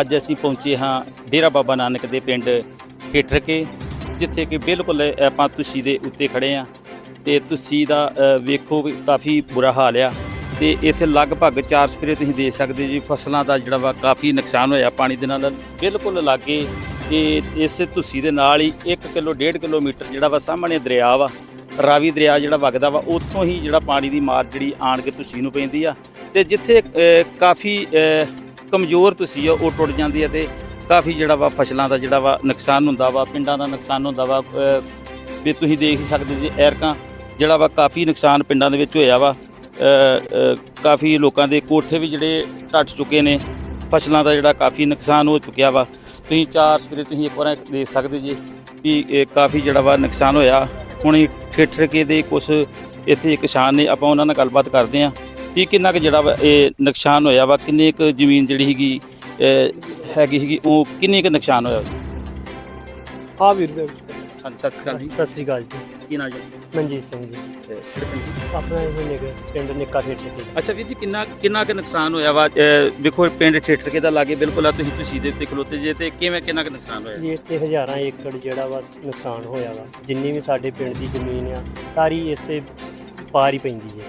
ਅੱਜ ਅਸੀਂ ਪਹੁੰਚੇ ਹਾਂ ਡੇਰਾ ਬਾਬਾ ਨਾਨਕ ਦੇ ਪਿੰਡ ਠੇਠਰ ਕੇ ਜਿੱਥੇ ਕਿ ਬਿਲਕੁਲ ਆਪਾਂ ਤੁਸੀਂ ਦੇ ਉੱਤੇ ਖੜੇ ਆ ਤੇ ਤੁਸੀਂ ਦਾ ਵੇਖੋ ਵੀ ਕਾਫੀ ਬੁਰਾ ਹਾਲ ਆ। ਤੇ ਇੱਥੇ ਲਗਭਗ 4 ਸਪਰੇ ਤੁਸੀਂ ਦੇਖ ਸਕਦੇ ਜੀ, ਫਸਲਾਂ ਦਾ ਜਿਹੜਾ ਵਾ ਕਾਫੀ ਨੁਕਸਾਨ ਹੋਇਆ ਪਾਣੀ ਦੇ ਨਾਲ। ਬਿਲਕੁਲ ਲਾਗੇ ਤੇ ਇਸ ਤੁਸੀਂ ਦੇ ਨਾਲ ਹੀ 1 ਕਿਲੋ 1.5 ਕਿਲੋਮੀਟਰ ਜਿਹੜਾ ਵਾ ਸਾਹਮਣੇ ਦਰਿਆ ਵਾ, ਰਾਵੀ ਦਰਿਆ ਜਿਹੜਾ ਵਗਦਾ ਵਾ, ਉੱਥੋਂ ਹੀ ਜਿਹੜਾ ਪਾਣੀ ਦੀ ਮਾਰ ਜਿਹੜੀ ਆਣ ਕੇ ਤੁਸੀਂ ਨੂੰ ਪੈਂਦੀ ਆ। ਤੇ ਜਿੱਥੇ ਕਾਫੀ ਕਮਜ਼ੋਰ ਤੁਸੀਂ ਆ, ਉਹ ਟੁੱਟ ਜਾਂਦੀ ਹੈ ਤੇ ਕਾਫੀ ਜਿਹੜਾ ਵਾ ਫਸਲਾਂ ਦਾ ਜਿਹੜਾ ਵਾ ਨੁਕਸਾਨ ਹੁੰਦਾ ਵਾ, ਪਿੰਡਾਂ ਦਾ ਨੁਕਸਾਨ ਹੁੰਦਾ ਵਾ ਵੀ ਤੁਸੀਂ ਦੇਖ ਹੀ ਸਕਦੇ ਜੀ ਐਰਕਾਂ ਜਿਹੜਾ ਵਾ ਕਾਫੀ ਨੁਕਸਾਨ ਪਿੰਡਾਂ ਦੇ ਵਿੱਚ ਹੋਇਆ ਵਾ ਕਾਫੀ ਲੋਕਾਂ ਦੇ ਕੋਠੇ ਵੀ ਜਿਹੜੇ ਟੱਟ ਚੁੱਕੇ ਨੇ, ਫਸਲਾਂ ਦਾ ਜਿਹੜਾ ਕਾਫੀ ਨੁਕਸਾਨ ਹੋ ਚੁੱਕਿਆ ਵਾ। ਤੁਸੀਂ ਚਾਰ ਸਪਰੇ ਤੁਸੀਂ ਇੱਕ ਵਾਰ ਦੇਖ ਸਕਦੇ ਜੀ ਵੀ ਇਹ ਕਾਫੀ ਜਿਹੜਾ ਵਾ ਨੁਕਸਾਨ ਹੋਇਆ। ਹੁਣ ਠੇਠਰ ਕੇ ਦੇ ਕੁਝ ਇੱਥੇ ਕਿਸਾਨ ਨੇ, ਆਪਾਂ ਉਹਨਾਂ ਨਾਲ ਗੱਲਬਾਤ ਕਰਦੇ ਆਂ ਵੀ ਕਿੰਨਾ ਕੁ ਜਿਹੜਾ ਵਾ ਇਹ ਨੁਕਸਾਨ ਹੋਇਆ ਵਾ? ਕਿੰਨੇ ਕੁ ਜ਼ਮੀਨ ਜਿਹੜੀ ਹੈਗੀ ਅਹ, ਹੈਗੀ ਹੈਗੀ ਉਹ ਕਿੰਨੇ ਕੁ ਨੁਕਸਾਨ ਹੋਇਆ? ਹਾਂ ਵੀਰ ਦੇ ਹਾਂਜੀ ਸਤਿ ਸ਼੍ਰੀ ਅਕਾਲ ਜੀ। ਸਤਿ ਸ੍ਰੀ ਅਕਾਲ ਜੀ। ਕੀ ਨਾਮ ਜੀ? ਮਨਜੀਤ ਸਿੰਘ ਜੀ? ਆਪਣਾ ਇਹ ਨਿਕ ਪਿੰਡ ਨਿੱਕਾ ਠੇਠ ਕੇ ਅੱਛਾ ਵੀਰ ਜੀ ਕਿੰਨਾ ਕਿੰਨਾ ਕੁ ਨੁਕਸਾਨ ਹੋਇਆ ਵਾ? ਅਹ, ਵੇਖੋ ਪਿੰਡ ਠੇਠਰ ਕੇ ਦਾ ਲਾਗੇ ਬਿਲਕੁਲ ਆ ਤੁਸੀਂ ਤੁਸੀਂ ਦੇ ਉੱਤੇ ਖਲੋਤੇ ਜੇ ਤੇ ਕਿਵੇਂ ਕਿੰਨਾ ਕੁ ਨੁਕਸਾਨ ਹੋਇਆ? ਜੀ ਇੱਥੇ ਹਜ਼ਾਰਾਂ ਏਕੜ ਜਿਹੜਾ ਵਾ ਨੁਕਸਾਨ ਹੋਇਆ ਵਾ। ਜਿੰਨੀ ਵੀ ਸਾਡੇ ਪਿੰਡ ਦੀ ਜ਼ਮੀਨ ਆ ਸਾਰੀ ਇਸੇ ਪਾਰ ਹੀ ਪੈਂਦੀ ਜੇ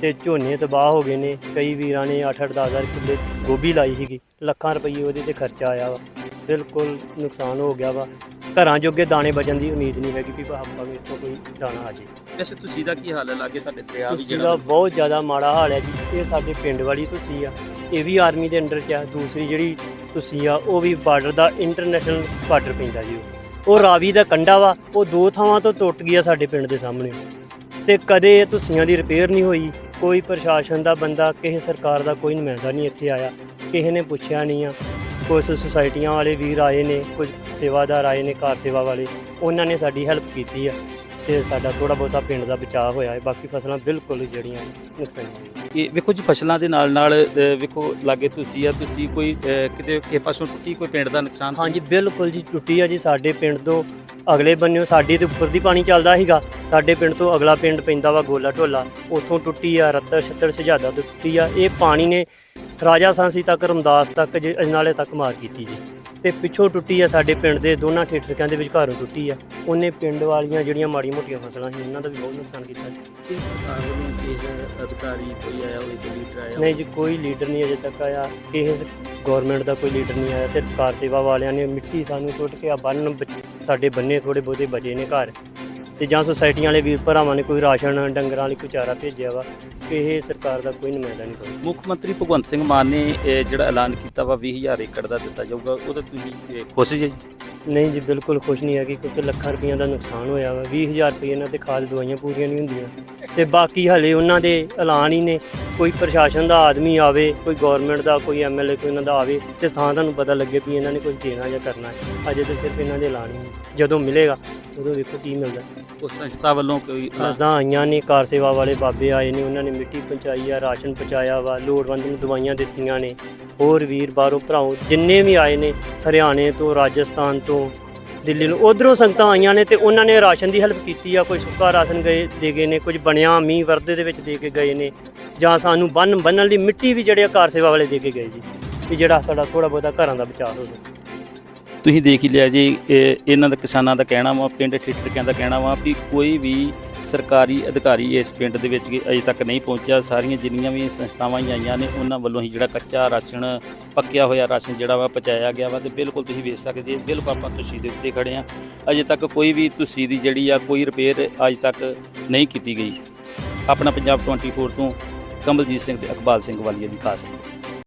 ਤੇ ਝੋਨੇ ਤਬਾਹ ਹੋ ਗਏ ਨੇ। ਕਈ ਵੀਰਾਂ ਨੇ 8-8 10 ਕਿੱਲੇ ਗੋਭੀ ਲਾਈ ਸੀਗੀ। ਲੱਖਾਂ ਰੁਪਏ ਉਹਦੇ ਤੇ ਖਰਚਾ ਆਇਆ ਵਾ। ਬਿਲਕੁਲ ਨੁਕਸਾਨ ਹੋ ਗਿਆ ਵਾ। ਘਰਾਂ ਜੋਗੇ ਦਾਣੇ ਬਚਣ ਦੀ ਉਮੀਦ ਨਹੀਂ ਹੈਗੀ ਕਿ ਆਪਾਂ ਨੂੰ ਇੱਥੋਂ ਕੋਈ ਦਾਣਾ ਆ ਜੇ। ਵੈਸੇ ਤੁਸੀਂ ਦਾ ਕੀ ਹਾਲ ਹੈ? ਲਾਗੇ ਤੁਹਾਡੇ ਦਰਿਆ ਵੀ ਤੁਸੀਂ ਦਾ ਜਿਹੜਾ ਬਹੁਤ ਜ਼ਿਆਦਾ ਮਾੜਾ ਹਾਲ ਹੈ ਜੀ। ਇਹ ਸਾਡੇ ਪਿੰਡ ਵਾਲੀ ਤੁਸੀਂ ਆ। ਇਹ ਵੀ ਆਰਮੀ ਦੇ ਅੰਡਰ ਚ ਆ। ਦੂਸਰੀ ਜਿਹੜੀ ਤੁਸੀਂ ਆ ਉਹ ਵੀ ਬਾਰਡਰ ਦਾ ਇੰਟਰਨੈਸ਼ਨਲ ਬਾਰਡਰ ਪੈਂਦਾ ਜੀ ਉਹ। ਉਹ ਰਾਵੀ ਦਾ ਕੰਡਾ ਵਾ। ਉਹ ਦੋ ਥਾਵਾਂ ਤੋਂ ਟੁੱਟ ਗਿਆ ਸਾਡੇ ਪਿੰਡ ਦੇ ਸਾਹਮਣੇ। ਤੇ ਕਦੇ ਇਹ ਤੁਸੀਆਂ ਦੀ ਰਿਪੇਅਰ ਨਹੀਂ ਹੋਈ। ਕੋਈ ਪ੍ਰਸ਼ਾਸਨ ਦਾ ਬੰਦਾ, ਕਿਸੇ ਸਰਕਾਰ ਦਾ ਕੋਈ ਨੁਮਾਇੰਦਾ ਨਹੀਂ ਇੱਥੇ ਆਇਆ। ਕਿਸੇ ਨੇ ਪੁੱਛਿਆ ਨਹੀਂ ਆ। ਕੁਝ ਸੁਸਾਇਟੀਆਂ ਵਾਲੇ ਵੀਰ ਆਏ ਨੇ ਕੁਝ ਸੇਵਾਦਾਰ ਆਏ ਨੇ, ਕਾਰ ਸੇਵਾ ਵਾਲੇ। ਉਹਨਾਂ ਨੇ ਸਾਡੀ ਹੈਲਪ ਕੀਤੀ ਆ ਤੇ ਸਾਡਾ ਥੋੜਾ ਬਹੁਤਾ ਪਿੰਡ ਦਾ ਬਚਾਅ ਹੋਇਆ ਹੈ। ਬਾਕੀ ਫਸਲਾਂ ਬਿਲਕੁਲ ਜਿਹੜੀਆਂ ਨੁਕਸਾਨ ਇਹ ਵੇਖੋ ਜੀ ਫਸਲਾਂ ਦੇ ਨਾਲ ਨਾਲ ਅਹ, ਵੇਖੋ ਲਾਗੇ ਤੁਸੀਂ ਆ ਤੁਸੀਂ ਕੋਈ ਅਹ, ਕਿਤੇ ਕਿਸੇ ਪਾਸੋਂ ਟੁੱਟੀ ਕੋਈ ਪਿੰਡ ਦਾ ਨੁਕਸਾਨ ਹਾਂਜੀ ਬਿਲਕੁਲ ਜੀ ਟੁੱਟੀ ਆ ਜੀ ਸਾਡੇ ਪਿੰਡ ਤੋਂ। ਅਗਲੇ ਬੰਨਿਓ ਸਾਡੇ ਤੇ ਉੱਪਰ ਦੀ ਪਾਣੀ ਚੱਲਦਾ ਸੀਗਾ। ਸਾਡੇ ਪਿੰਡ ਤੋਂ ਅਗਲਾ ਪਿੰਡ ਪੈਂਦਾ ਵਾ ਗੋਲਾ ਢੋਲਾ। ਉੱਥੋਂ ਟੁੱਟੀ ਆ ਰੱਤਰ ਛੱਤਰ ਸਜਾਦਾ ਤੋਂ ਟੁੱਟੀ ਆ। ਇਹ ਪਾਣੀ ਨੇ ਰਾਜਾ ਸਾਂਸੀ ਤੱਕ ਰਮਦਾਸ ਤੱਕ ਜੇ ਅਜਨਾਲੇ ਤੱਕ ਮਾਰ ਕੀਤੀ ਜੀ। ਤੇ ਪਿੱਛੋਂ ਟੁੱਟੀ ਆ ਸਾਡੇ ਪਿੰਡ ਦੇ ਦੋਨਾਂ ਠੇਠਰਕਿਆਂ ਦੇ ਵਿਚਕਾਰੋਂ ਟੁੱਟੀ ਆ। ਉਹਨੇ ਪਿੰਡ ਵਾਲੀਆਂ ਜਿਹੜੀਆਂ ਮਾੜੀ ਮੋਟੀਆਂ ਫਸਲਾਂ ਸੀ ਉਹਨਾਂ ਦਾ ਵੀ ਬਹੁਤ ਨੁਕਸਾਨ ਕੀਤਾ ਜੀ ਇਸ ਸਰਕਾਰ ਵੱਲੋਂ ਕਿਸੇ ਅਧਿਕਾਰੀ ਕੋਈ ਆਇਆ ਹੋਵੇ ਕੋਈ ਲੀਡਰ ਆਇਆ? ਨਹੀਂ ਜੀ ਕੋਈ ਲੀਡਰ ਨਹੀਂ ਅਜੇ ਤੱਕ ਆਇਆ। ਕਿਸੇ ਗਵਰਨਮੈਂਟ ਦਾ ਕੋਈ ਲੀਡਰ ਨਹੀਂ ਆਇਆ। ਸਿਰਫ ਕਾਰ ਸੇਵਾ ਵਾਲਿਆਂ ਨੇ ਮਿੱਟੀ ਸਾਨੂੰ ਸੁੱਟ ਕੇ ਆ ਬੰਨ ਸਾਡੇ ਬੰਨੇ ਥੋੜੇ ਬਹੁਤੇ ਬਚੇ ਨੇ ਘਰ। ਤੇ ਜਾਂ ਸੁਸਾਇਟੀਆਂ ਵਾਲੇ ਵੀਰ ਭਰਾਵਾਂ ਨੇ ਕੋਈ ਰਾਸ਼ਨ ਡੰਗਰਾਂ ਲਈ ਕੋਈ ਚਾਰਾ ਭੇਜਿਆ ਵਾ ਇਹ ਸਰਕਾਰ ਦਾ ਕੋਈ ਨੁਮਾਇੰਦਾ ਨਹੀਂ ਕੋਈ ਮੁੱਖ ਮੰਤਰੀ ਭਗਵੰਤ ਸਿੰਘ ਮਾਨ ਨੇ ਇਹ ਜਿਹੜਾ ਐਲਾਨ ਕੀਤਾ ਵਾ 20000 ਏਕੜ ਦਾ ਦਿੱਤਾ ਜਾਊਗਾ ਉਹਦਾ ਤੁਸੀਂ ਇਹ, ਖੁਸ਼ ਜੀ ਨਹੀਂ ਜੀ ਬਿਲਕੁਲ ਖੁਸ਼ ਨਹੀਂ ਹੈਗੀ ਕਿਉਂਕਿ ਲੱਖਾਂ ਰੁਪਈਆਂ ਦਾ ਨੁਕਸਾਨ ਹੋਇਆ ਵਾ 20000 ਰੁਪਏ ਨਾਲ ਤੇ ਖਾਦ ਦਵਾਈਆਂ ਪੂਰੀਆਂ ਨਹੀਂ ਹੁੰਦੀਆਂ। ਤੇ ਬਾਕੀ ਹਲੇ ਉਹਨਾਂ ਦੇ ਐਲਾਨ ਹੀ ਨੇ ਕੋਈ ਪ੍ਰਸ਼ਾਸਨ ਦਾ ਆਦਮੀ ਆਵੇ ਕੋਈ ਗਵਰਨਮੈਂਟ ਦਾ ਕੋਈ ਐਮਐਲਏ ਕੋਈ ਉਹਨਾਂ ਦਾ ਆਵੇ ਤੇ ਤਾਂ ਤੁਹਾਨੂੰ ਪਤਾ ਲੱਗੇ ਵੀ ਇਹਨਾਂ ਨੇ ਕੁਝ ਦੇਣਾ ਜਾਂ ਕਰਨਾ ਹੈ। ਅਜੇ ਤਾਂ ਸਿਰਫ ਇਹਨਾਂ ਦੇ ਐਲਾਨ ਹੀ ਨੇ ਜਦੋਂ ਮਿਲੇਗਾ ਉਦੋਂ ਵੇਖੋ ਕੀ ਮਿਲਦਾ। ਉਸ ਸੰਸਥਾ ਵੱਲੋਂ ਕੋਈ ਅਸਦਾਂ ਆਈਆਂ ਨੇ ਕਾਰ ਸੇਵਾ ਵਾਲੇ ਬਾਬੇ ਆਏ ਨੇ ਉਹਨਾਂ ਨੇ ਮਿੱਟੀ ਪਹੁੰਚਾਈ ਆ ਰਾਸ਼ਨ ਪਹੁੰਚਾਇਆ ਵਾ ਲੋੜਵੰਦ ਨੂੰ ਦਵਾਈਆਂ ਦਿੱਤੀਆਂ ਨੇ। ਹੋਰ ਵੀਰ ਬਾਹਰੋਂ ਭਰਾਓ ਜਿੰਨੇ ਵੀ ਆਏ ਨੇ ਹਰਿਆਣੇ ਤੋਂ ਰਾਜਸਥਾਨ ਤੋਂ ਦਿੱਲੀ ਨੂੰ ਉਧਰੋਂ ਸੰਗਤਾਂ ਆਈਆਂ ਨੇ ਤੇ ਉਹਨਾਂ ਨੇ ਰਾਸ਼ਨ ਦੀ ਹੈਲਪ ਕੀਤੀ ਆ ਕੋਈ ਸੁੱਕਾ ਰਾਸ਼ਨ ਗਏ ਦੇ ਗਏ ਨੇ ਕੁਝ ਬਣਿਆ ਮੀਂਹ ਵਰਦੇ ਦੇ ਵਿੱਚ ਦੇ ਕੇ ਗਏ ਨੇ। ਜਾਂ ਸਾਨੂੰ ਬੰਨ ਬੰਨਣ ਲਈ ਮਿੱਟੀ ਵੀ ਜਿਹੜੇ ਆ ਕਾਰ ਸੇਵਾ ਵਾਲੇ ਦੇ ਕੇ ਗਏ ਜੀ, ਵੀ ਜਿਹੜਾ ਸਾਡਾ ਥੋੜਾ ਬਹੁਤਾ ਘਰਾਂ ਦਾ ਬਚਾਅ ਹੋ ਸਕੇ ਤੁਸੀਂ ਦੇਖ ਹੀ ਲਿਆ ਜੀ, ਇਹ- ਇਹਨਾਂ ਦਾ ਕਿਸਾਨਾਂ ਦਾ ਕਹਿਣਾ ਵਾ, ਪਿੰਡ ਠੇਠਰਕਿਆਂ ਦਾ ਕਹਿਣਾ ਵਾ ਵੀ ਕੋਈ ਵੀ ਸਰਕਾਰੀ ਅਧਿਕਾਰੀ ਇਸ ਪਿੰਡ ਦੇ ਵਿੱਚ ਅਜੇ ਤੱਕ ਨਹੀਂ ਪਹੁੰਚਿਆ, ਸਾਰੀਆਂ ਜਿੰਨੀਆਂ ਵੀ ਸੰਸਥਾਵਾਂ ਹੀ ਆਈਆਂ ਨੇ, ਉਹਨਾਂ ਵੱਲੋਂ ਹੀ ਜਿਹੜਾ ਕੱਚਾ ਰਾਸ਼ਨ, ਪੱਕਿਆ ਹੋਇਆ ਰਾਸ਼ਨ ਜਿਹੜਾ ਵਾ ਪਹੁੰਚਾਇਆ ਗਿਆ ਵਾ ਤੇ ਬਿਲਕੁਲ ਤੁਸੀਂ ਵੇਖ ਸਕਦੇ ਜੀ ਬਿਲਕੁਲ ਆਪਾਂ ਤੁਸੀਂ ਦੇ ਉੱਤੇ ਖੜੇ ਆ ਅਜੇ ਤੱਕ ਕੋਈ ਵੀ ਤੁਸੀਂ ਦੀ ਜਿਹੜੀ ਆ ਕੋਈ ਰਿਪੇਅਰ ਅਜੇ ਤੱਕ ਨਹੀਂ ਕੀਤੀ ਗਈ। ਆਪਣਾ ਪੰਜਾਬ 24 ਤੋਂ ਕਮਲਜੀਤ ਸਿੰਘ ਤੇ ਇਕਬਾਲ ਸਿੰਘ ਵਾਲੀਆ ਦੀ ਖਾਸ